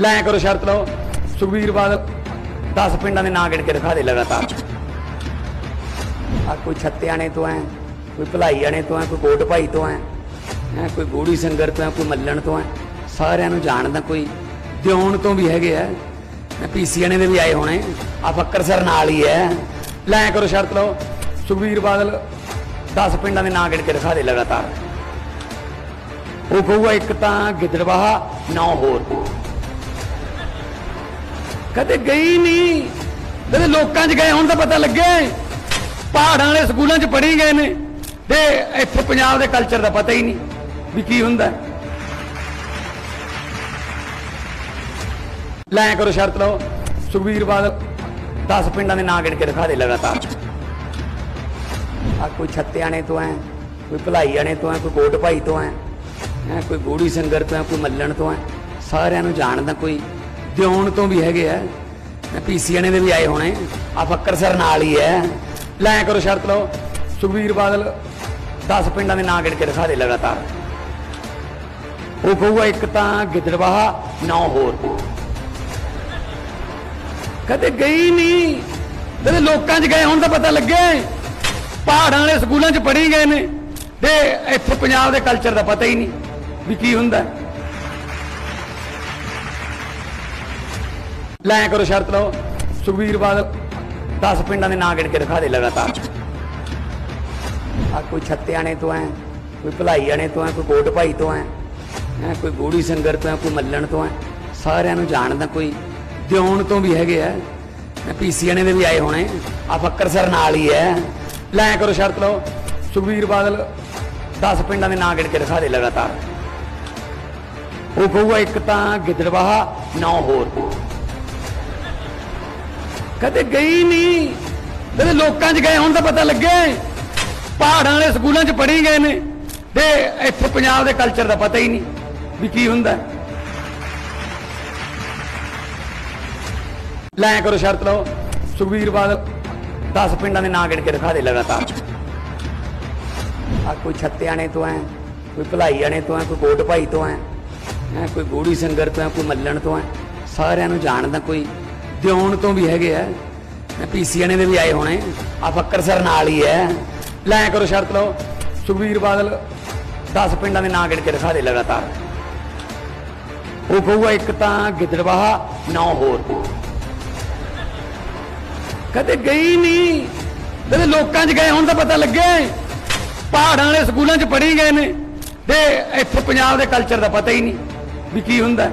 ਲੈ ਕਰੋ ਸ਼ਰਤ ਲਓ। ਸੁਖਬੀਰ ਬਾਦਲ 10 ਪਿੰਡਾਂ ਦੇ ਨਾਂ ਗਿਣ ਕੇ ਦਿਖਾ ਦੇ ਲਗਾਤਾਰ। ਆ ਕੋਈ ਛੱਤਿਆਣੇ ਤੋਂ ਐ, ਕੋਈ ਭਲਾਈਆਣੇ ਤੋਂ ਐ, ਕੋਈ ਕੋਟ ਭਾਈ ਤੋਂ ਐ ਕੋਈ ਗੋੜੀ ਸੰਗਰ ਤੋਂ ਹੈ ਕੋਈ ਮੱਲਣ ਤੋਂ ਐ। ਸਾਰਿਆਂ ਨੂੰ ਜਾਣਦਾ ਕੋਈ ਦਿਉਣ ਤੋਂ ਵੀ ਹੈਗੇ ਆ ਮੈਂ ਪੀਸੀਆਣੇ ਦੇ ਵੀ ਆਏ ਹੋਣੇ ਆ ਫੱਕਰ ਸਰ ਨਾਲ ਹੀ ਹੈ ਲੈ ਕਰੋ ਸ਼ਰਤ ਲਓ। ਸੁਖਬੀਰ ਬਾਦਲ 10 ਪਿੰਡਾਂ ਦੇ ਨਾਂ ਗਿਣ ਕੇ ਦਿਖਾ ਦੇ ਲਗਾਤਾਰ। ਉਹ ਕਹੂਗਾ ਇੱਕ ਤਾਂ ਗਿੱਦੜਵਾਹਾ, ਨੌ ਹੋਰ। ਕਦੇ ਗਈ ਨਹੀਂ। ਕਦੇ ਲੋਕਾਂ 'ਚ ਗਏ, ਹੁਣ ਤਾਂ ਪਤਾ ਲੱਗੇ ਪਹਾੜਾਂ ਵਾਲੇ ਸਕੂਲਾਂ 'ਚ ਪੜ੍ਹੀ ਗਏ ਨੇ। ਤੇ ਇੱਥੇ ਪੰਜਾਬ ਦੇ ਕਲਚਰ ਦਾ ਪਤਾ ਹੀ ਨਹੀਂ ਵੀ ਕੀ ਹੁੰਦਾ। ਲੈ ਕਰੋ ਸ਼ਰਤ ਲਓ। ਸੁਖਬੀਰ ਬਾਦਲ 10 ਪਿੰਡਾਂ ਦੇ ਨਾਂ ਗਿਣ ਕੇ ਦਿਖਾ ਦੇ ਲਗਾਤਾਰ। ਆ ਕੋਈ ਛੱਤਿਆਣੇ ਤੋਂ ਹੈ ਕੋਈ ਭਲਾਈ ਆਣੇ ਤੋਂ ਹੈ ਕੋਈ ਕੋਟ ਭਾਈ ਤੋਂ ਹੈ ਕੋਈ ਗੋੜੀ ਸੰਗਰ ਤੋਂ ਹੈ ਕੋਈ ਮੱਲਣ ਤੋਂ ਹੈ ਸਾਰਿਆਂ ਨੂੰ ਜਾਣਦਾ ਕੋਈ। ਦਿਉਣ ਤੋਂ ਵੀ ਹੈਗੇ ਆ। ਮੈਂ ਪੀਸੀਆਣੇ ਦੇ ਵੀ ਆਏ ਹੋਣੇ। ਆ ਫੱਕਰ ਸਰ ਨਾਲ ਹੀ ਹੈ। ਲੈ ਕਰੋ ਸ਼ਰਤ ਲਓ। ਸੁਖਬੀਰ ਬਾਦਲ 10 ਪਿੰਡਾਂ ਦੇ ਨਾਂ ਗਿਣ ਕੇ ਦਿਖਾ ਦੇ ਲਗਾਤਾਰ। ਉਹ ਕਹੂਗਾ ਇੱਕ ਤਾਂ ਗਿੱਦੜਵਾਹਾ, ਨੌ ਹੋਰ। ਕਦੇ ਗਈ ਨਹੀਂ। ਕਦੇ ਲੋਕਾਂ 'ਚ ਗਏ ਹੁਣ ਤਾਂ ਪਤਾ ਲੱਗੇ। ਪਹਾੜਾਂ ਵਾਲੇ ਸਕੂਲਾਂ 'ਚ ਪੜ੍ਹੀ ਗਏ ਨੇ। ਤੇ ਇੱਥੇ ਪੰਜਾਬ ਦੇ ਕਲਚਰ ਦਾ ਪਤਾ ਹੀ ਨਹੀਂ ਵੀ ਕੀ ਹੁੰਦਾ। ਲੈ ਕਰੋ ਸ਼ਰਤ ਲਓ। ਸੁਖਬੀਰ ਬਾਦਲ 10 ਪਿੰਡਾਂ ਦੇ ਨਾਂ ਗਿਣ ਕੇ ਦਿਖਾ ਦੇ ਲਗਾਤਾਰ। ਆ ਕੋਈ ਛੱਤਿਆਣੇ ਤੋਂ ਐ, ਕੋਈ ਭਲਾਈ ਆਣੇ ਤੋਂ ਹੈ ਕੋਈ ਕੋਟ ਭਾਈ ਤੋਂ ਐ ਕੋਈ ਗੋੜੀ ਸੰਗਰ ਤੋਂ ਹੈ ਕੋਈ ਮੱਲਣ ਤੋਂ ਹੈ ਸਾਰਿਆਂ ਨੂੰ ਜਾਣਦਾ ਕੋਈ ਦਿਉਣ ਤੋਂ ਵੀ ਹੈਗੇ ਆ ਮੈਂ ਪੀਸੀਆਣੇ ਦੇ ਵੀ ਆਏ ਹੋਣੇ ਆ ਫੱਕਰ ਸਰ ਨਾਲ ਹੀ ਹੈ ਲੈ ਕਰੋ ਸ਼ਰਤ ਲਓ। ਸੁਖਬੀਰ ਬਾਦਲ 10 ਪਿੰਡਾਂ ਦੇ ਨਾਂ ਗਿਣ ਕੇ ਦਿਖਾ ਦੇ ਲਗਾਤਾਰ। ਉਹ ਕਹੂਗਾ ਇੱਕ ਤਾਂ ਗਿੱਦੜਵਾਹਾ, ਨੌ ਹੋਰ। ਕਦੇ ਗਈ ਨਹੀਂ। ਕਦੇ ਲੋਕਾਂ 'ਚ ਗਏ ਹੁਣ ਤਾਂ ਪਤਾ ਲੱਗੇ। ਪਹਾੜਾਂ ਵਾਲੇ ਸਕੂਲਾਂ 'ਚ ਪੜ੍ਹੀ ਗਏ ਨੇ। ਤੇ ਇੱਥੇ ਪੰਜਾਬ ਦੇ ਕਲਚਰ ਦਾ ਪਤਾ ਹੀ ਨਹੀਂ ਵੀ ਕੀ ਹੁੰਦਾ। ਲੈ ਕਰੋ ਸ਼ਰਤ ਲਓ। ਸੁਖਬੀਰ ਬਾਦਲ 10 ਪਿੰਡਾਂ ਦੇ ਨਾਂ ਗਿਣ ਕੇ ਦਿਖਾ ਦੇ ਲਗਾਤਾਰ। ਆ ਕੋਈ ਛੱਤਿਆਣੇ ਤੋਂ ਐ, ਕੋਈ ਭਲਾਈ ਆਣੇ ਤੋਂ ਹੈ ਕੋਈ ਕੋਟ ਭਾਈ ਤੋਂ ਹੈ ਕੋਈ ਗੋੜੀ ਸੰਗਰ ਤੋਂ ਹੈ ਕੋਈ ਮੱਲਣ ਤੋਂ ਐ। ਸਾਰਿਆਂ ਨੂੰ ਜਾਣਦਾ ਕੋਈ ਦਿਉਣ ਤੋਂ ਵੀ ਹੈਗੇ ਆ। ਮੈਂ ਪੀਸੀਆਣੇ ਦੇ ਵੀ ਆਏ ਹੋਣੇ। ਆ ਫੱਕਰ ਸਰ ਨਾਲ ਹੀ ਹੈ। ਲੈ ਕਰੋ ਸ਼ਰਤ ਲਓ। ਸੁਖਬੀਰ ਬਾਦਲ 10 ਪਿੰਡਾਂ ਦੇ ਨਾਂ ਗਿਣ ਕੇ ਦਿਖਾ ਦੇ ਲਗਾਤਾਰ। ਉਹ ਕਹੂਗਾ ਇੱਕ ਤਾਂ ਗਿੱਦੜਵਾਹਾ, ਨੌ ਹੋਰ। ਕਦੇ ਗਈ ਨਹੀਂ। ਕਦੇ ਲੋਕਾਂ 'ਚ ਗਏ, ਹੁਣ ਤਾਂ ਪਤਾ ਲੱਗੇ। ਪਹਾੜਾਂ ਵਾਲੇ ਸਕੂਲਾਂ 'ਚ ਪੜ੍ਹੀ ਗਏ ਨੇ। ਤੇ ਇੱਥੇ ਪੰਜਾਬ ਦੇ ਕਲਚਰ ਦਾ ਪਤਾ ਹੀ ਨਹੀਂ ਵੀ ਕੀ ਹੁੰਦਾ।